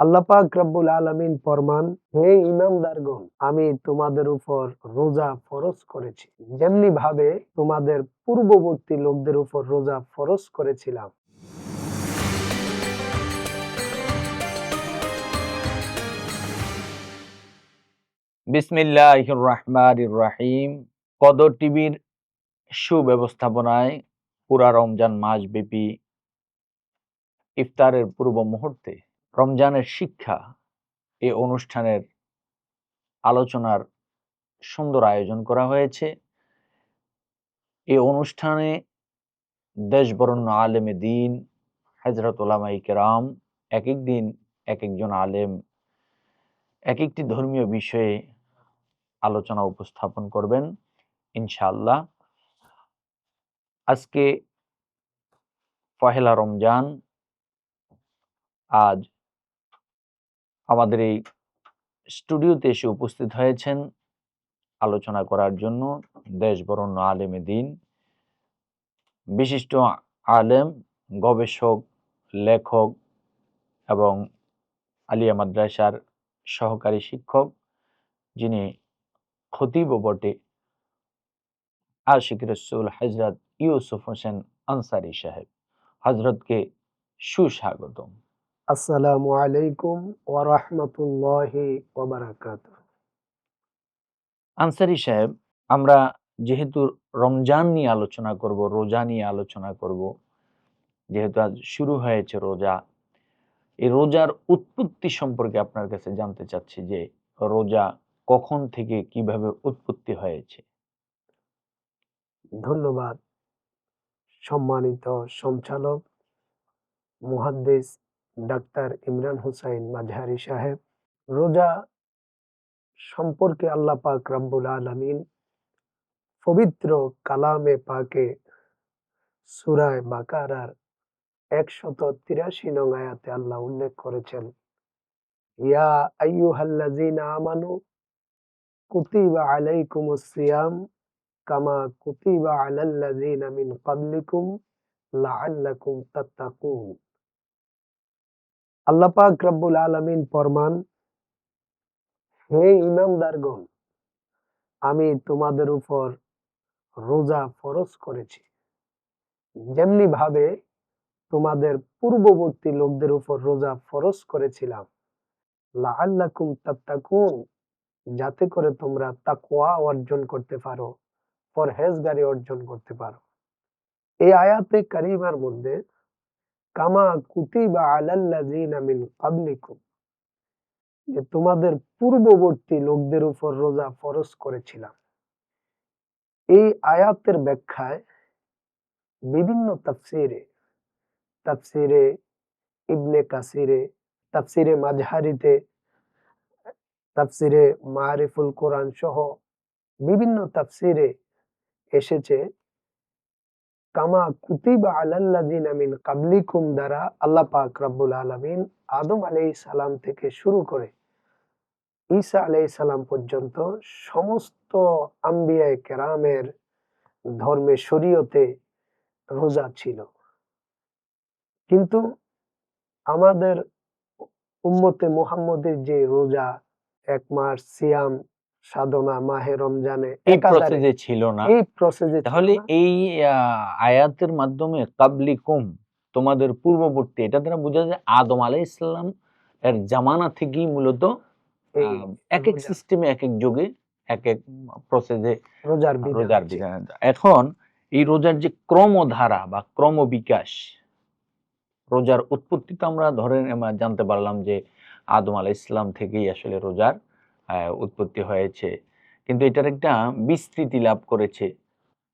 আল্লাহ পাক রব্বুল আলামিন ফরমান, হে ইমানদারগণ, আমি তোমাদের উপর রোজা ফরজ করেছি। যেমনি ভাবে তোমাদের পূর্ববর্তী লোকদের উপর রোজা ফরজ করেছিলাম। বিসমিল্লাহ রহমান রাহিম। কদর টিভির সুব্যবস্থাপনায় পুরা রমজান মাসব্যাপী ইফতারের পূর্ব মুহূর্তে রমজানের শিক্ষা এ অনুষ্ঠানের আলোচনার সুন্দর আয়োজন করা হয়েছে। এ অনুষ্ঠানে দেশবরণ্য আলেমে দিন হজরত ওলামাই কেরাম এক এক দিন এক একজন আলেম এক একটি ধর্মীয় বিষয়ে আলোচনা উপস্থাপন করবেন, ইনশাআল্লাহ। আজকে পহেলা রমজান, আজ আমাদের এই স্টুডিওতে এসে উপস্থিত হয়েছেন আলোচনা করার জন্য দেশ বরণ্য আলেমে দিন। বিশিষ্ট আলেম, গবেষক, লেখক এবং আলিয়া মাদ্রাসার সহকারী শিক্ষক যিনি খতিব বটে আশিক রসুল হজরত ইউসুফ হোসেন আনসারি সাহেব। হজরতকে সুস্বাগতম। আসসালামু আলাইকুম ওয়া রাহমাতুল্লাহি ওয়া বারাকাতুহু। আনসারি সাহেব আমরা যেহেতু রমজান নিয়ে আলোচনা করব রোজা নিয়ে আলোচনা করব যেহেতু আজ শুরু হয়েছে রোজা এই রোজার উৎপত্তি সম্পর্কে আপনার কাছে জানতে চাচ্ছি যে রোজা কখন থেকে কীভাবে উৎপত্তি হয়েছে। ধন্যবাদ। সম্মানিত সঞ্চালক মুহাদ্দিস ডাক্তার ইমরান হুসাইন মাঝহারি সাহেব, রোজা সম্পর্কে আল্লাহ পাক রব্বুল আলামিন পবিত্র কালামে পাকে সুরায় বাকারার একশত তিরাশি নং আয়াতে আল্লাহ উল্লেখ করেছেন, ইয়া আইয়ুহাল্লাযীনা আমানু কুতিবা আলাইকুমুস সিয়াম কামা কুতিবা আলাল্লাযীনা মিন ক্বাবলিকুম লাআল্লাকুম তাত্তাকুন। আল্লাহ পাক রব্বুল আলামিন ফরমান, হে ইমানদারগণ, আমি তোমাদের উপর রোজা ফরজ করেছি। যেমনি ভাবে তোমাদের পূর্ববর্তী লোকদের উপর রোজা ফরজ করেছিলাম, লাআল্লাকুম তাত্তাকুন, যাতে করে তোমরা তাকওয়া অর্জন করতে পারো, পরহেজগারি অর্জন করতে পারো। এই আয়াতে কারিমার মধ্যে কামা কুতিবা আলাল্লাযীনা মিন যে তোমাদের পূর্ববর্তী লোকদের উপর রোজা ফরজ করেছিলাম। এই আয়াতের ব্যাখ্যায় বিভিন্ন তাফসিরে তাফসিরে ইবনে কাসিরে, তাফসিরে মাঝহারিতে তাফসিরে মারিফুল কোরআন সহ বিভিন্ন তাফসিরে এসেছে কামা কুতিবা দ্বারা আল্লাহ পাক রব্বুল আদম সালাম থেকে শুরু করে ঈসা সালাম পর্যন্ত সমস্ত আম্বিয়ায়ে কেরামের ধর্মে, শরীয়তে রোজা ছিল। কিন্তু আমাদের উম্মতে মুহাম্মদের যে রোজা, এক মাস সিয়াম সাধনা মাহে রমজানে এই প্রসেসে ছিল না। এই প্রসেসে তাহলে এই আয়াতের মাধ্যমে কাবলিকুম তোমাদের পূর্ববর্তী এটা দ্বারা বোঝা যায় আদম আলাই ইসলাম এর জামানা থেকেই মূলত এক এক সিস্টেমে এক এক যুগে এক এক প্রসেসে রোজার রোজার এখন এই রোজার যে ক্রমধারা বা ক্রম বিকাশ রোজার উৎপত্তি তো আমরা ধরে আমরা জানতে পারলাম যে আদম আলাহ ইসলাম থেকেই আসলে রোজার উৎপত্তি হয়েছে। কিন্তু এটার একটা বিস্তৃতি লাভ করেছে।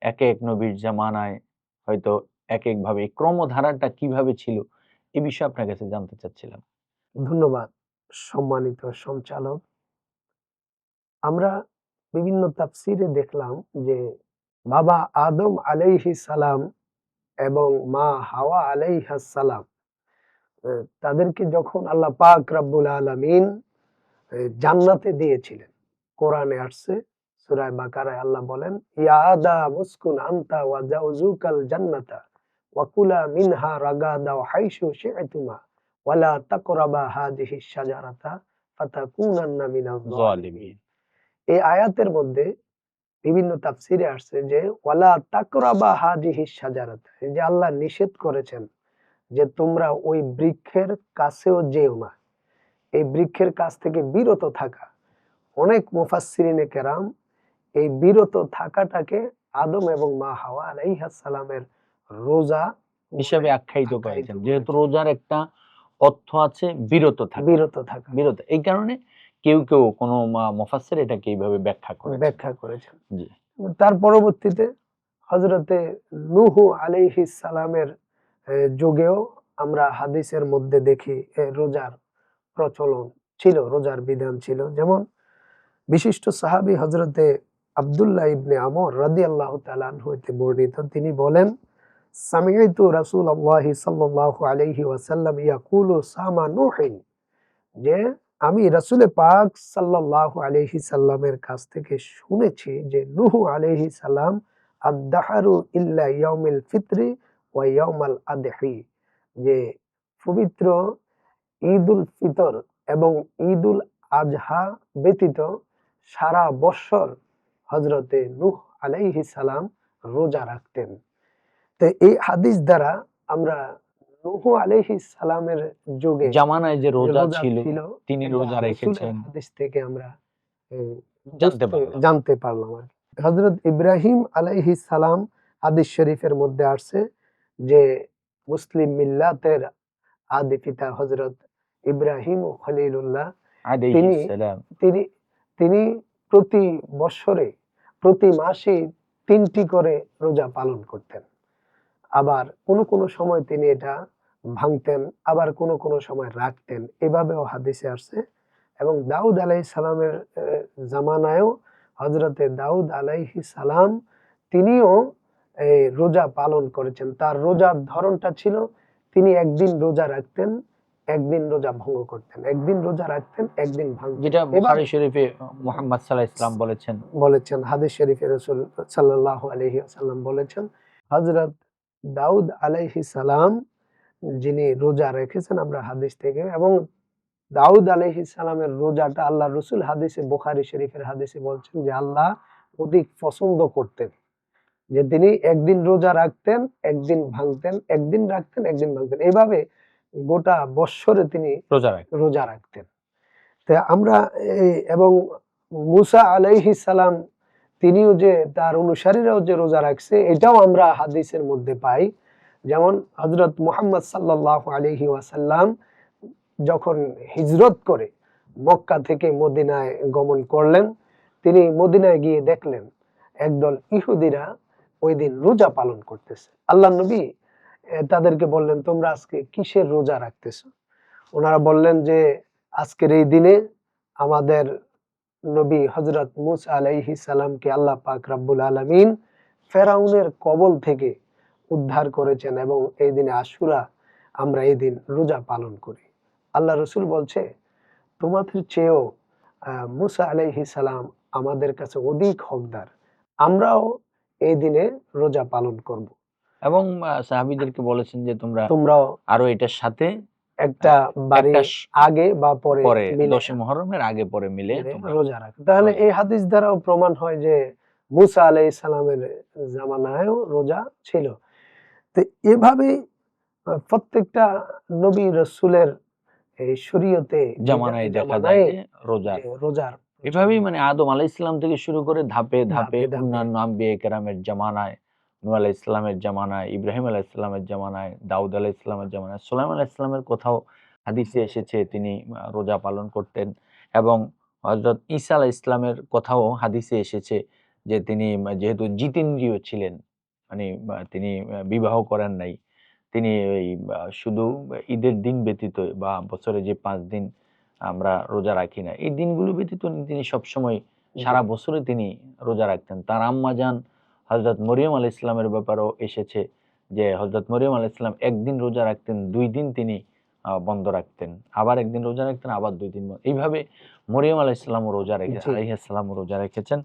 এক এক নবীর জামানায় হয়তো এক এক ভাবে ক্রমধারাটা কীভাবে ছিল, এ বিষয়ে আপনার কাছে জানতে চাচ্ছিলাম। ধন্যবাদ, সম্মানিত সঞ্চালক। আমরা বিভিন্ন তাফসিরে দেখলাম যে, বাবা আদম আলাইহি সালাম এবং মা হাওয়া আলাইহাস সালাম তাদেরকে যখন আল্লাহ পাক রাব্বুল আলামিন জান্নাতে দিয়েছিলেন। কোরআনে আসছে, সূরায়ে বাকারায় আল্লাহ বলেন, ইয়া আদাম উসকুন আনতা ওয়া জাওজুকাল জান্নাতা ওয়া কুলা মিনহা রাগাদা ওয়া হাইসু শি'তুমা ওয়ালা তাকরাবা হাযিহি শাজারাতা ফাতাকুনান্না মিনাজ জালিমিন এই আয়াতের মধ্যে বিভিন্ন তাফসিরে আসছে যে ওয়ালা তাকরাবা হাযিহি শাজারাতা। যে আল্লাহ নিষেধ করেছেন যে, তোমরা ওই বৃক্ষের কাছেও যেও না। এই বৃক্ষের কাছ থেকে বিরত থাকা। অনেক মুফাসসিরিনে কেরাম এই বিরত থাকাটাকে আদম এবং মা হাওয়া আলাইহিস সালামের রোজা হিসাবে আখ্যায়িত করেছেন। যেহেতু রোজার একটা অর্থ আছে বিরত থাকা। বিরত থাকা। বিরত। এই কারণে কেউ কেউ কোনো মুফাসসির এটাকে এইভাবে ব্যাখ্যা করে ব্যাখ্যা করেছেন। জি। তার পরবর্তীতে হজরতে নুহু আলাইহিস সালামের যুগেও আমরা হাদিসের মধ্যে দেখি রোজার প্রচলন ছিল, রোজার বিধান ছিল। যেমন বিশিষ্ট সাহাবী হজরতে আব্দুল্লাহ ইবনে আমর রাদিয়াল্লাহু তাআলা আনহু হইতে বর্ণিত। তিনি বলেন সামিআতু রাসূলুল্লাহি সাল্লাল্লাহু আলাইহি ওয়াসাল্লাম ইয়াকুলু সামা নূহিন যে আমি রাসূলে পাক সাল্লাল্লাহু আলাইহি সাল্লামের কাছ থেকে শুনেছি যে নূহ আলাইহি সালাম, আদ-দাহরু ইল্লা ইয়াউমিল ফিতরি ওয়া ইয়াউমাল আদহি যে পবিত্র ঈদুল ফিতর এবং ঈদুল আজহা ব্যতীত সারা বৎসর হজরতে নূহ আলাইহি সালাম রোজা রাখতেন তো এই হাদিস দ্বারা আমরা নূহ আলাইহি সালামের যুগে জামানায় যে রোজা ছিল তিনি রোজা রেখেছেন হাদিস থেকে আমরা জানতে পারলাম। জানতে পারলাম। হযরত ইব্রাহিম আলাইহিস সালাম হাদিস শরীফের মধ্যে আসছে যে মুসলিম মিল্লাতের আদি পিতা হযরত ইব্রাহিম ও খলিলুল্লাহ তিনি- তিনি তিনি প্রতি বছরে প্রতি মাসে তিনটি করে রোজা পালন করতেন। আবার কোনো কোনো সময় তিনি এটা ভাঙতেন আবার কোনো কোনো সময় রাখতেন। এভাবেও হাদিসে আসছে। এবং দাউদ আলাই সালামের জামানায়ও হজরতে দাউদ আলাইহি সালাম তিনিও এই রোজা পালন করেছেন। তার রোজার ধরনটা ছিল তিনি একদিন রোজা রাখতেন একদিন রোজা ভঙ্গ করতেন একদিন রোজা রাখতেন একদিন ভাঙতেন। যেটা বুখারী শরীফে মুহাম্মদ সাল্লাল্লাহু আলাইহি ইসলাম বলেছেন। বলেছেন হাদিস শরীফে রসুল সাল্লাল্লাহু আলাইহি ওয়াসাল্লাম বলেছেন হযরত দাউদ আলাইহি সালাম যিনি রোজা রেখেছেন আমরা হাদিস থেকে এবং দাউদ আলাইহি সালামের রোজাটা আল্লাহ রসুল হাদিসে বুখারী শরীফের হাদিসে বলছেন যে আল্লাহ অধিক পছন্দ করতেন। যে তিনি একদিন রোজা রাখতেন একদিন ভাঙতেন একদিন রাখতেন একদিন ভাঙতেন। এইভাবে গোটা বৎসরে তিনি রোজা রোজা রাখতেন। তো আমরা এই এবং মুসা আলাইহিস সালাম তিনিও যে তার অনুসারীরাও যে রোজা রাখছে এটাও আমরা হাদিসের মধ্যে পাই। যেমন হজরত মুহাম্মদ সাল্লাল্লাহু আলহি ওয়াসাল্লাম যখন হিজরত করে মক্কা থেকে মদিনায় গমন করলেন তিনি মদিনায় গিয়ে দেখলেন একদল ইহুদিরা ওই দিন রোজা পালন করতেছে। আল্লাহ নবী তাদেরকে বললেন, তোমরা আজকে কিসের রোজা রাখতেছো? ওনারা বললেন যে, আজকের এই দিনে আমাদের নবী হজরত মুসা আলাইহি সালামকে আল্লাহ পাক রাব্বুল আলামিন ফেরাউনের কবল থেকে উদ্ধার করেছেন এবং এই দিনে আশুরা আমরা এই দিন রোজা পালন করি। আল্লাহ রসুল বলছে, তোমাদের চেয়েও মুসা আলাইহি সালাম আমাদের কাছে অধিক হকদার। আমরাও এই দিনে রোজা পালন করব। এবং সাহাবীদেরকে বলেছেন যে তোমরা তোমরাও আরও এটার সাথে একটা বাড়ি আগে বা পরে পরে দশে মহরমের আগে পরে মিলে রোজা রাখে। তাহলে এই হাদিস দ্বারাও প্রমাণ হয় যে মুসা আলাই সালামের জামানায়ও রোজা ছিল। তো এভাবে প্রত্যেকটা নবী রসুলের এই শরীয়তে জামানায় দেখা যায় রোজা রোজার এভাবেই মানে আদম আলাহ ইসলাম থেকে শুরু করে ধাপে ধাপে ধাপে ধাপে। অন্যান্য আম্বিয়া কেরামের জামানায় নূহ আলাহ ইসলামের জামানায় ইব্রাহিম আলাহ ইসলামের জামানায় দাউদ আলাহ ইসলামের জামানায় সোলাইম আলাহ ইসলামের কোথাও হাদিসে এসেছে তিনি রোজা পালন করতেন এবং হজরত ঈসা আলাহ ইসলামের কথাও হাদিসে এসেছে যে তিনি যেহেতু জিতেন্দ্রীয় ছিলেন মানে তিনি বিবাহ করেন নাই তিনি ওই শুধু ঈদের দিন ব্যতীত বা বছরে যে পাঁচ দিন আমরা রোজা রাখি না এই দিনগুলো ব্যতীত তিনি সবসময় সারা বছরে তিনি রোজা রাখতেন। তার আম্মা যান হজরত মরিয়ম আল ইসলামের ব্যাপারেও এসেছে যে হজরত মরিয়ম আল ইসলাম একদিন রোজা রাখতেন দুই দিন তিনি বন্ধ রাখতেন আবার একদিন রোজা রাখতেন আবার দুই দিন এইভাবে মরিয়ম আল ইসলামও রোজা রেখে জি। আলাইহাল্লামও রোজা রেখেছেন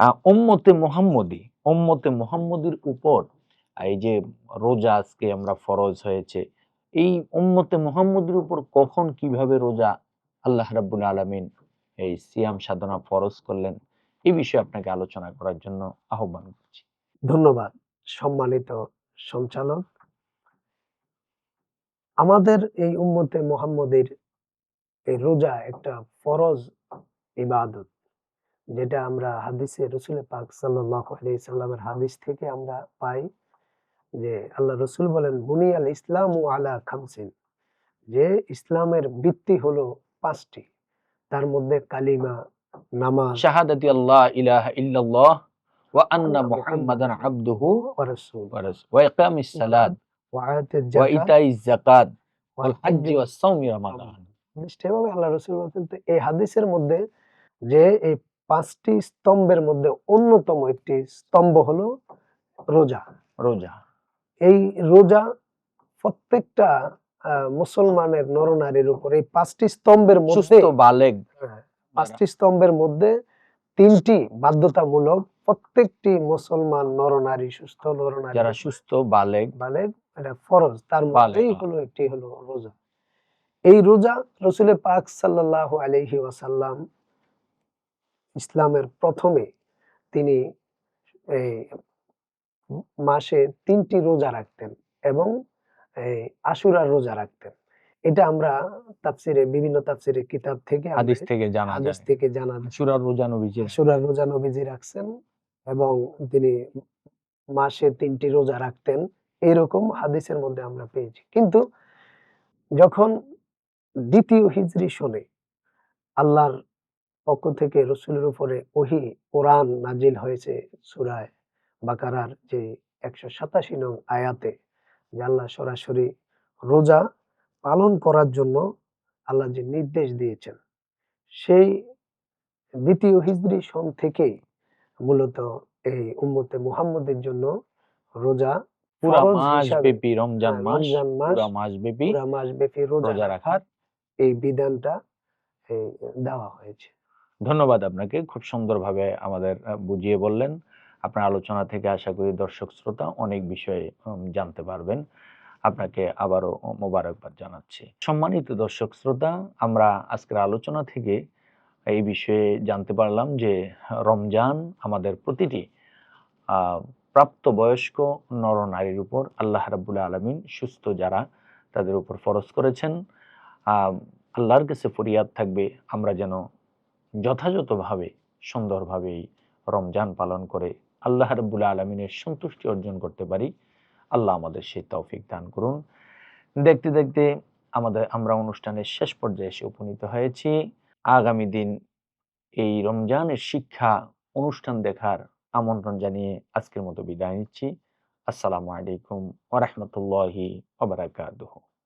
আহ, উম্মতে মোহাম্মদী উম্মতে মোহাম্মদীর উপর এই যে রোজা আজকে আমরা ফরজ হয়েছে এই উম্মতে মুহাম্মদের উপর কখন কীভাবে রোজা আল্লাহ রাব্বুল আলামিন এই সিয়াম সাধনা ফরজ করলেন এই বিষয়ে আপনাকে আলোচনা করার জন্য আহ্বান করছি। ধন্যবাদ, সম্মানিত সঞ্চালক। আমাদের এই উম্মতে মোহাম্মদের এই রোজা একটা ফরজ ইবাদত, যেটা আমরা হাদিসে রসুল পাক সাল্লামের হাদিস থেকে আমরা পাই যে আল্লাহ রসুল বলেন, বুনিয়াল ইসলাম ও আলা খামসিন যে ইসলামের ভিত্তি হলো পাঁচটি। তার মধ্যে কালিমা নামাজ। শাহাদাতি আল্লাহ ইলাহা ইল্লাল্লাহ ওয়া আন্না মুহাম্মাদান আবদুহু ওয়া ওয়া রাসূলুহু ওয়া ইকামিস সালাত। ওয়া আয়াতিজ ওয়া যাকাত। ইতাইজ যাকাত। ওয়াল হাজ্জি ওয়াস সাওমি রমাদান। নিশ্চয়ভাবে আল্লাহ রসুল বলছেন তো এই হাদিসের মধ্যে যে এই পাঁচটি স্তম্ভের মধ্যে অন্যতম একটি স্তম্ভ হলো রোজা। রোজা। এই রোজা প্রত্যেকটা আহ, মুসলমানের নরনারীর উপর এই পাঁচটি স্তম্ভের মধ্যে বালেগ হ্যাঁ, পাঁচটি স্তম্ভের মধ্যে তিনটি বাধ্যতামূলক প্রত্যেকটি মুসলমান নরনারী সুস্থ নরনারী। যারা সুস্থ বালেগ বালেগ এটা ফরজ। তার মধ্যেই। হলো একটি হলো রোজা। এই রোজা রসুলের পাক সাল্লাল্লাহু আলাইহি ওয়াসাল্লাম ইসলামের প্রথমে তিনি এই মাসে তিনটি রোজা রাখতেন এবং এই আশুরার রোজা রাখতেন। এটা আমরা তাফসিরে বিভিন্ন তাফসিরের কিতাব থেকে হাদিস থেকে জানা হাদিস থেকে জানা সুরার রোজা নবীজির আশুরার রোজা নবীজি রাখছেন এবং তিনি মাসে তিনটি রোজা রাখতেন। এরকম হাদিসের মধ্যে আমরা পেয়েছি। কিন্তু যখন দ্বিতীয় হিজরি শোনে আল্লাহর পক্ষ থেকে রসুলের উপরে ওহি কোরআন নাজিল হয়েছে সুরায় বাকারার যে একশো সাতাশি নং আয়াতে যে আল্লাহ সরাসরি রোজা পালন করার জন্য আল্লাহ যে নির্দেশ দিয়েছেন সেই দ্বিতীয় হিজরি সন থেকেই মূলত এই উম্মতে মুহাম্মদের জন্য রোজা রমজান হ্যাঁ, মাস রোজা রাখার এই বিধানটা দেওয়া হয়েছে। ধন্যবাদ আপনাকে খুব সুন্দরভাবে আমাদের বুঝিয়ে বললেন। আপনার আলোচনা থেকে আশা করি দর্শক শ্রোতা অনেক বিষয়ে জানতে পারবেন। আপনাকে আবারও মোবারকবাদ জানাচ্ছি। সম্মানিত দর্শক শ্রোতা, আমরা আজকের আলোচনা থেকে এই বিষয়ে জানতে পারলাম যে রমজান আমাদের প্রতিটি প্রাপ্তবয়স্ক নরনারীর উপর আল্লাহ রাবুল আলমিন সুস্থ যারা তাদের উপর ফরজ করেছেন। আল্লাহর কাছে ফরিয়াদ থাকবে, আমরা যেন যথাযথভাবে সুন্দরভাবে রমজান পালন করে আল্লাহ রাব্বুল আলমিনের সন্তুষ্টি অর্জন করতে পারি। আল্লাহ আমাদের সেই তৌফিক দান করুন। দেখতে দেখতে আমাদের, আমরা অনুষ্ঠানের শেষ পর্যায়ে এসে উপনীত হয়েছি। আগামী দিন এই রমজানের শিক্ষা অনুষ্ঠান দেখার আমন্ত্রণ জানিয়ে আজকের মতো বিদায় নিচ্ছি। আসসালামু আলাইকুম ওরহমতুল্লাহি ওবরাকাতুহু